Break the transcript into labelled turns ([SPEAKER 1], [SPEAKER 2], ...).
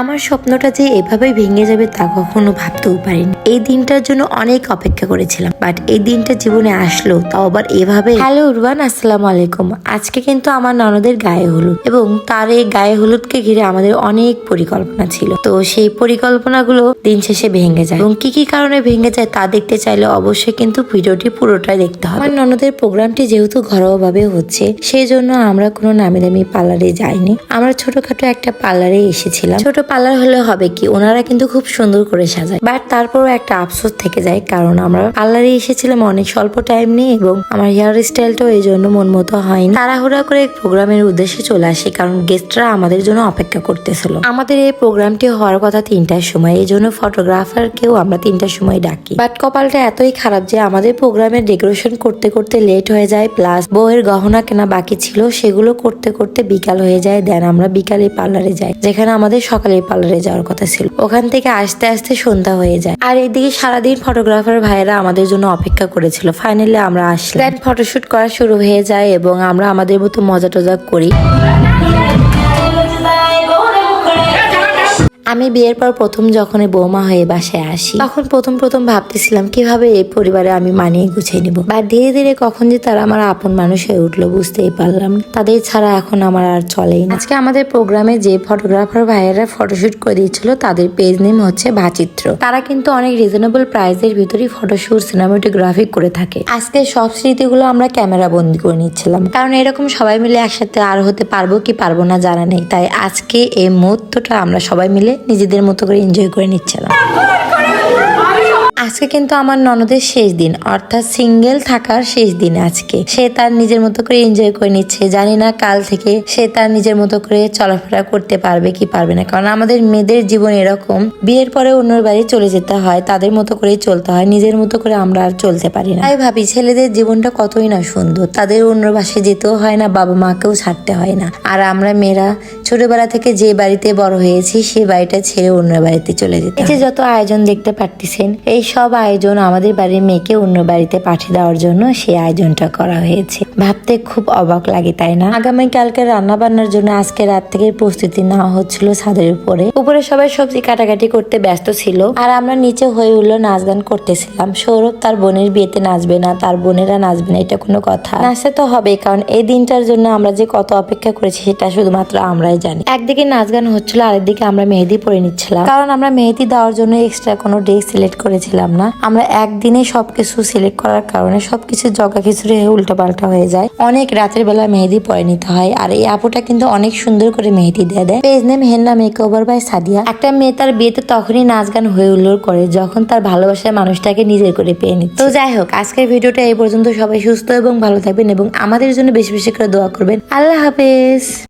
[SPEAKER 1] আমার স্বপ্নটা যে এভাবেই ভেঙে যাবে তা কখনো ভাবতেও পারিনি। এই দিনটার জন্য অনেক অপেক্ষা করেছিলাম বাট এই দিনটা জীবনে আসলো, তাও আবার এভাবে। হ্যালো উরবান আসসালামু আলাইকুম। আজকে কিন্তু আমার ননদের গায়ে হলুদ, এবং তার এই গায়ে হলুদকে ঘিরে আমাদের অনেক পরিকল্পনা ছিল। তো সেই পরিকল্পনাগুলো দিন শেষে ভেঙে যায়, এবং কি কি কারণে ভেঙে যায় তা দেখতে চাইলে অবশ্যই কিন্তু ভিডিওটি পুরোটাই দেখতে হবে। আমার ননদের প্রোগ্রামটি যেহেতু ঘরোয়া ভাবে হচ্ছে সেই জন্য আমরা কোনো নামি দামি পার্লারে যাইনি। আমরা ছোটখাটো একটা পার্লারে এসেছিলাম। ছোট পার্লার হলে হবে কি, ওনারা কিন্তু খুব সুন্দর করে সাজায় বাট তারপরও একটা আফসোস থেকে যায়, কারণ আমরা পার্লারে এসেছিলাম অনেক স্বল্প টাইম নিয়ে এবং আমার হেয়ার স্টাইলটাও এই জন্য মন মতো হয়নি। তাড়াহুড়া করে প্রোগ্রামের উদ্দেশ্যে চলে আসি, কারণ গেস্টরা আমাদের জন্য অপেক্ষা করতেছিল। আমাদের এই প্রোগ্রামটি হওয়ার কথা তিনটার সময়, এই জন্য ফটোগ্রাফারকেও আমরা তিনটার সময় ডাকি। বাট কপালটা এতই খারাপ যে আমাদের প্রোগ্রামের ডেকোরেশন করতে করতে লেট হয়ে যায় প্লাস বউয়ের গহনা কেনা বাকি ছিল, সেগুলো করতে করতে বিকাল হয়ে যায় দেন আমরা বিকালে পার্লারে যাই, যেখানে আমাদের সকালে পার্লারে যাওয়ার কথা ছিল। ওখান থেকে আসতে আসতে সন্ধ্যা হয়ে যায়। আর এদিকে সারাদিন ফটোগ্রাফার ভাইয়েরা আমাদের জন্য অপেক্ষা করেছিল। ফাইনালি আমরা আসলাম। ফটোশ্যুট করা শুরু হয়ে যায় এবং আমরা আমাদের মতো মজা টজা করি। আমি বিয়ের পর প্রথম যখন বৌমা হয়ে বাসায় আসি, তখন প্রথম প্রথম ভাবতেছিলাম, কীভাবে এই পরিবারে আমি মানিয়ে গুছিয়ে নিব? বা ধীরে ধীরে কখন যে তারা আমার আপন মানুষ হয়ে উঠল বুঝতেই পারলাম তাদের ছাড়া এখন আমার আর চলেই না। আজকে আমাদের প্রোগ্রামে যে ফটোগ্রাফার ভাইয়েরা ফটোশুট করে দিয়েছিল, তাদের পেজ নেম হচ্ছে ভাচিত্র। তারা কিন্তু অনেক রিজনেবল প্রাইসের ভিতরেই ফটোশুট সিনেমাটোগ্রাফি করে থাকে। আজকে সব স্মৃতিগুলো আমরা ক্যামেরা বন্দি করে নিচ্ছিলাম। কারণ এরকম সবাই মিলে একসাথে আর হতে পারব কি পারব না জানা নেই। তাই আজকে এই মুহূর্তটা আমরা সবাই মিলে নিজেদের মতো করে এনজয় করে নিচ্ছিলাম আজকে কিন্তু আমার ননদের শেষ দিন অর্থাৎ সিঙ্গেল থাকার শেষ দিন আজকে। সে তার নিজের মতো করে এনজয় করে নিচ্ছে জানি না কাল থেকে সে তার নিজের মতো করে চলাফেরা করতে পারবে কি পারবে না। কারণ আমাদের মেয়েদের জীবন এরকম বিয়ের পরে অন্যের বাড়ি চলে যেতে হয় তাদের মতো করেই চলতে হয় নিজের মতো করে আমরা আর চলতে পারি না। তাই ভাবি ছেলেদের জীবনটা কতই না সুন্দর তাদের অন্য বাসায় যেতেও হয় না বাবা মাকেও ছাড়তে হয় না। আর আমরা মেয়েরা ছোটবেলা থেকে যে বাড়িতে বড় হয়েছি সে বাড়িটা ছেড়ে অন্য বাড়িতে চলে যেতে এই যে যত আয়োজন দেখতে পারতেছেন এই সব আয়োজন আমাদের বাড়ির মেয়েকে অন্য বাড়িতে পাঠিয়ে দেওয়ার জন্য সেই আয়োজনটা করা হয়েছে। ভাবতে খুব অবাক লাগে, তাই না? আগামীকালকে রান্না বান্নার জন্য আজকে রাত থেকে প্রস্তুতি নেওয়া হচ্ছিল ছাদের উপরে। উপরে সবাই সবজি কাটাকাটি করতে ব্যস্ত ছিল আর আমরা নিচে হয়ে উঠল নাচ গান করতেছিলাম। সৌরভ তার বোনের বিয়েতে নাচবে না, তার বোনেরা নাচবে না, এটা কোনো কথা। নাচতে তো হবে কারণ এই দিনটার জন্য আমরা যে কত অপেক্ষা করেছি সেটা শুধুমাত্র আমরাই জানি। একদিকে নাচ গান হচ্ছিল, আরেকদিকে আমরা মেহেদি পরে নিচ্ছিলাম। কারণ আমরা মেহেদি দেওয়ার জন্য এক্সট্রা কোনো ডে সিলেক্ট করেছিলাম না। আমরা একদিনে সবকিছু সিলেক্ট করার কারণে সবকিছু জগা খিচুড়ি হয়ে উল্টো পাল্টা হয়ে যায়। অনেক রাতের বেলা মেহেদি পরে নিতে হয়। আর এই আপুটা কিন্তু অনেক সুন্দর করে মেহেদি দিয়ে দেয়। Page name henna makeover by Sadia. একটা মেয়ে তার বিয়েতে তখনই নাচ গান হয়ে উল্লোর করে, যখন তার ভালোবাসার মানুষটাকে নিজের করে পেয়ে নিচ্ছে। তো যাই হোক, আজকের ভিডিওটা এই পর্যন্ত। সবাই সুস্থ এবং ভালো থাকবেন এবং আমাদের জন্য বেশি বেশি করে দোয়া করবেন। আল্লাহ হাফেজ।